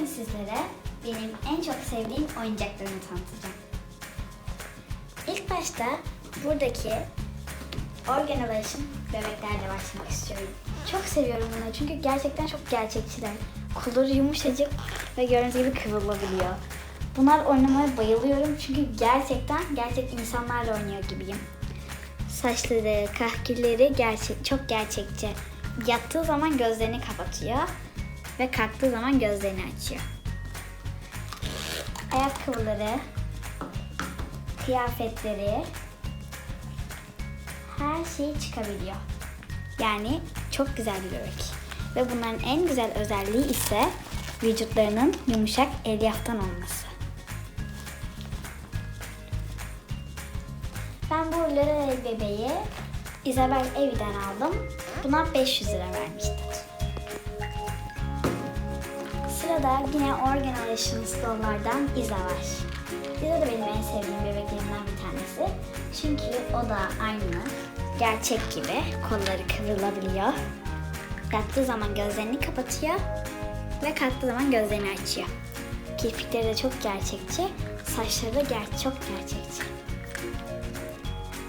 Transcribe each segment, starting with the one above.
Bugün sizlere benim en çok sevdiğim oyuncaklarımı tanıtacağım. İlk başta buradaki Organization bebeklerle başlamak istiyorum. Çok seviyorum bunları çünkü gerçekten çok gerçekçiler. Kolları yumuşacık ve gördüğünüz gibi kıvrılabiliyor. Bunlar oynamaya bayılıyorum çünkü gerçekten gerçek insanlarla oynuyor gibiyim. Saçları, kahkülleri gerçek, çok gerçekçi. Yattığı zaman gözlerini kapatıyor ve kalktığı zaman gözlerini açıyor. Ayakkabıları, kıyafetleri, her şey çıkabiliyor. Yani çok güzel bir bebek. Ve bunların en güzel özelliği ise vücutlarının yumuşak elyaftan olması. Ben bu Lorelei bebeği Isabel evden aldım. Buna 500 lira vermiştim. Sırada yine Organization Store'lardan Iza var. Iza da benim en sevdiğim bebeklerimden bir tanesi. Çünkü o da aynı gerçek gibi kolları kıvrılabiliyor. Yattığı zaman gözlerini kapatıyor ve kalktığı zaman gözlerini açıyor. Kirpikleri de çok gerçekçi, saçları da ger çok gerçekçi.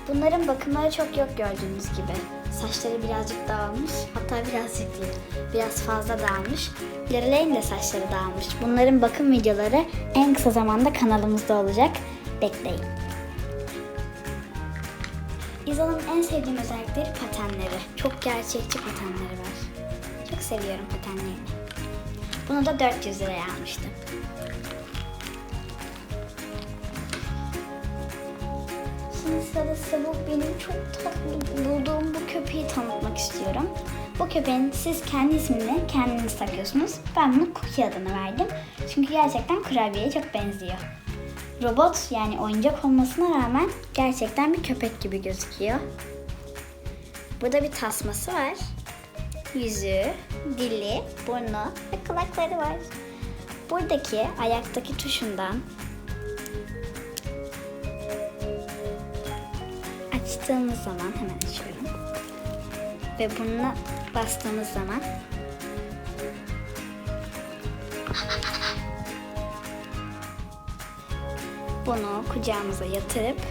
Bunların bakımları çok yok gördüğünüz gibi. Saçları birazcık dağılmış, hatta birazcık değil, biraz fazla dağılmış. Lorelei'nin de saçları dağılmış. Bunların bakım videoları en kısa zamanda kanalımızda olacak. Bekleyin. İza'nın en sevdiğim özellikleri patenleri. Çok gerçekçi patenleri var. Çok seviyorum patenlerini. Bunu da 400 liraya almıştım. Şimdi sırada size benim çok tatlı bulduğum bu köpeği tanıtmak istiyorum. Bu köpeğin siz kendi ismini kendiniz takıyorsunuz. Ben bunu Cookie adını verdim. Çünkü gerçekten kurabiyeye çok benziyor. Robot yani oyuncak olmasına rağmen gerçekten bir köpek gibi gözüküyor. Burada bir tasması var. Yüzü, dili, burnu ve kulakları var. Buradaki ayaktaki tuşundan açtığımız zaman hemen açıyorum. Ve burnuna bastığımız zaman bunu kucağımıza yatırıp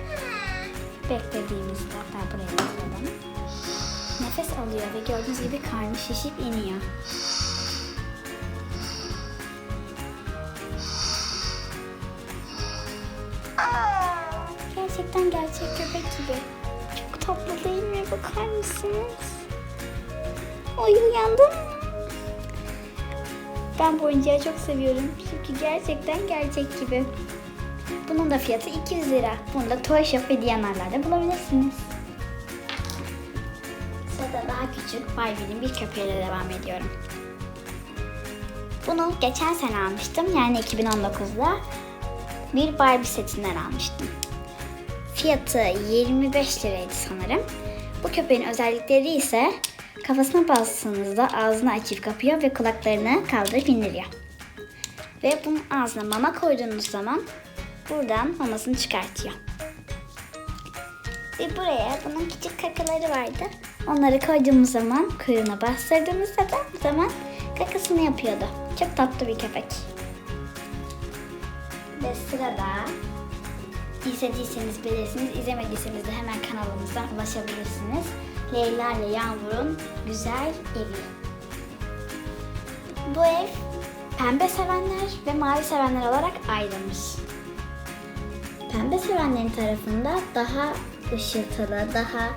beklediğimizde hatta buraya yazalım. Nefes alıyor ve gördüğünüz gibi karnı şişip iniyor. Ay uyandım. Ben bu oyuncağı çok seviyorum. Çünkü gerçekten gerçek gibi. Bunun da fiyatı 200 lira. Bunu da Toy Shop ve Diyanarlar'da bulabilirsiniz. Sırada daha küçük Barbie'nin bir köpeğiyle devam ediyorum. Bunu geçen sene almıştım. Yani 2019'da bir Barbie setinden almıştım. Fiyatı 25 liraydı sanırım. Bu köpeğin özellikleri ise kafasına bastığınızda ağzını açıp kapıyor ve kulaklarını kaldırıp indiriyor. Ve bunun ağzına mama koyduğunuz zaman buradan mamasını çıkartıyor. Ve buraya bunun küçük kakaları vardı. Onları koyduğumuz zaman kuyruğuna bastırdığımızda da zaman kakasını yapıyordu. Çok tatlı bir köpek. Ve sırada İzlediyseniz bilirsiniz, izlemediyseniz de hemen kanalımızdan ulaşabilirsiniz. Leyla Yağmur'un güzel evi. Bu ev pembe sevenler ve mavi sevenler olarak ayrılmış. Pembe sevenlerin tarafında daha ışıltılı, daha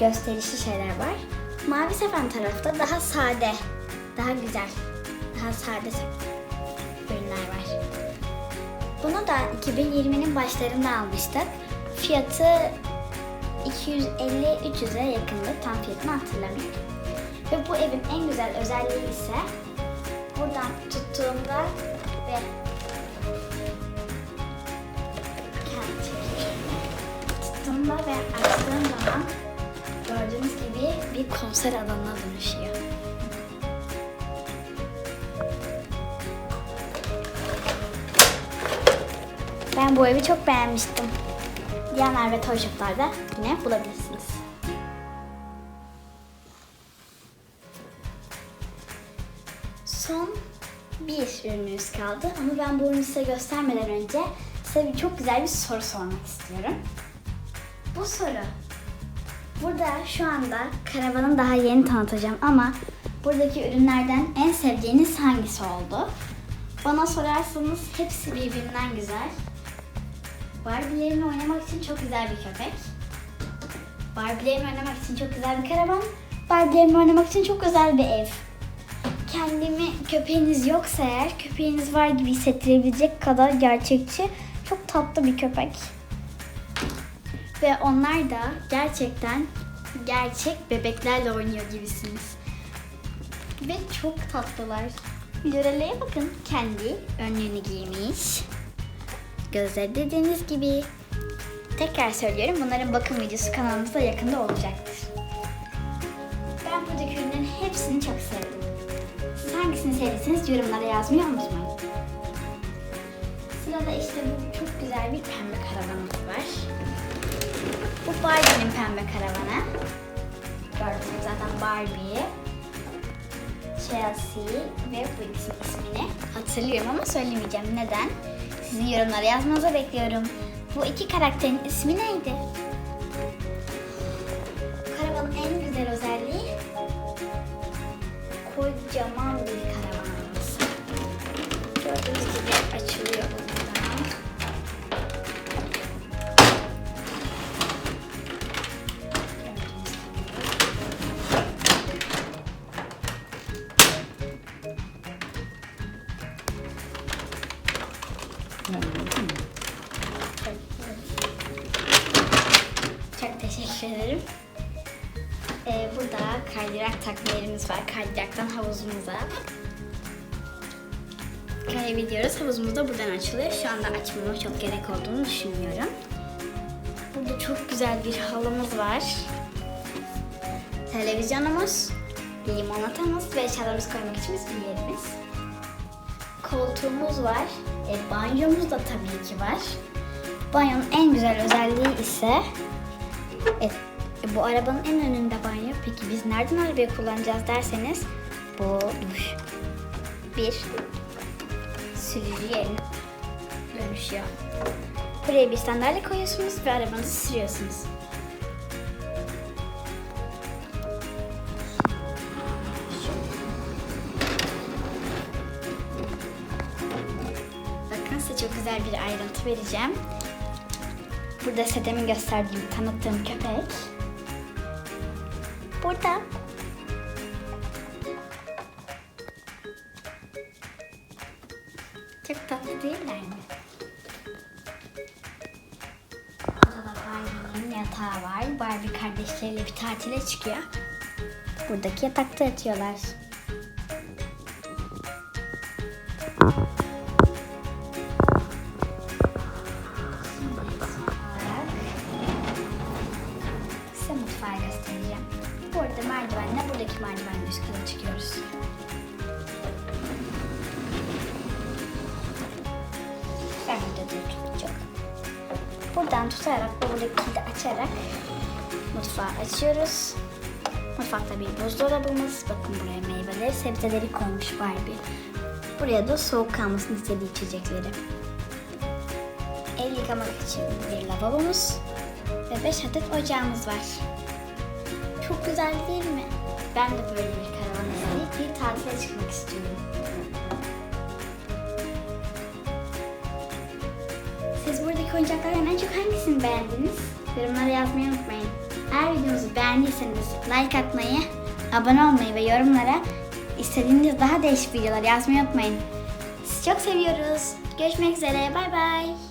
gösterişli şeyler var. Mavi seven tarafta daha sade, daha güzel, daha sade ürünler var. Bunu da 2020'nin başlarında almıştık. Fiyatı 250-300'e yakındı. Tam fiyatını hatırlamıyorum. Ve bu evin en güzel özelliği ise buradan tuttuğumda ve tuttuğumda ve açtığım zaman gördüğünüz gibi bir konser alanına dönüşüyor. Ben bu evi çok beğenmiştim. Diyanar ve Toy Shop'larda yine bulabilirsiniz. Son bir ürünümüz kaldı ama ben bu ürünü size göstermeden önce size bir çok güzel bir soru sormak istiyorum. Bu soru. Burada şu anda karavanı daha yeni tanıtacağım ama buradaki ürünlerden en sevdiğiniz hangisi oldu? Bana sorarsanız hepsi birbirinden güzel. Barbie'lerimle oynamak için çok güzel bir köpek. Barbie'lerimle oynamak için çok güzel bir karavan. Barbie'lerimle oynamak için çok özel bir ev. Kendimi köpeğiniz yoksa eğer köpeğiniz var gibi hissettirebilecek kadar gerçekçi, çok tatlı bir köpek. Ve onlar da gerçekten gerçek bebeklerle oynuyor gibisiniz. Ve çok tatlılar. Lorelai'ye bakın. Kendi önlüğünü giymiş. Gözleri dediğiniz gibi. Tekrar söylüyorum bunların bakım videosu kanalımızda yakında olacaktır. Ben buradaki ürünlerin hepsini çok sevdim. Siz hangisini sevdiyseniz yorumlara yazmayı unutmayın. Sırada işte bu çok güzel bir pembe karavanımız var. Bu Barbie'nin pembe karavanı. Gördünüz zaten Barbie, Chelsea ve bu ikisinin ismini hatırlıyorum ama söylemeyeceğim. Neden? Sizin yorumlara yazmanızı bekliyorum. Bu iki karakterin ismi neydi? Çok teşekkür ederim. Ee, burada kaydırak takma yerimiz var. Kaydıraktan havuzumuza. Kayabiliyoruz. Havuzumuz da buradan açılıyor. Şu anda açmama çok gerek olduğunu düşünmüyorum. Burada çok güzel bir halımız var. Televizyonumuz, limonatamız ve eşyalarımızı koymak için bir yerimiz. Koltuğumuz var. E, banyomuz da tabii ki var. Banyonun en güzel özelliği ise e, bu arabanın en önünde banyo. Peki biz nereden arabayı kullanacağız derseniz bu duş. Bir sürücü yerine dönüşüyor. Buraya bir sandalye koyuyorsunuz ve arabanızı sürüyorsunuz. Güzel bir ayrıntı vereceğim. Burada size demin gösterdiğim, tanıttığım köpek. Burada. Çok tatlı değiller mi? Burada da Barbie'nin yatağı var. Barbie kardeşleriyle bir tatile çıkıyor. Buradaki yatakta yatıyorlar. Buradan tutarak buradaki kilidi açarak mutfağı açıyoruz. Mutfakta bir buzdolabımız. Bakın buraya meyveleri, sebzeleri koymuş Barbie. Buraya da soğuk kalmasını istediği içecekleri. El yıkamak için bir lavabomuz ve 5 adet ocağımız var. Çok güzel değil mi? Ben de böyle bir karavan bir tatile çıkmak istiyorum. Buradaki oyuncaklardan en çok hangisini beğendiniz? Yorumlara yazmayı unutmayın. Eğer videomuzu beğendiyseniz like atmayı, abone olmayı ve yorumlara istediğiniz daha değişik videolar yazmayı unutmayın. Sizi çok seviyoruz. Görüşmek üzere. Bay bay.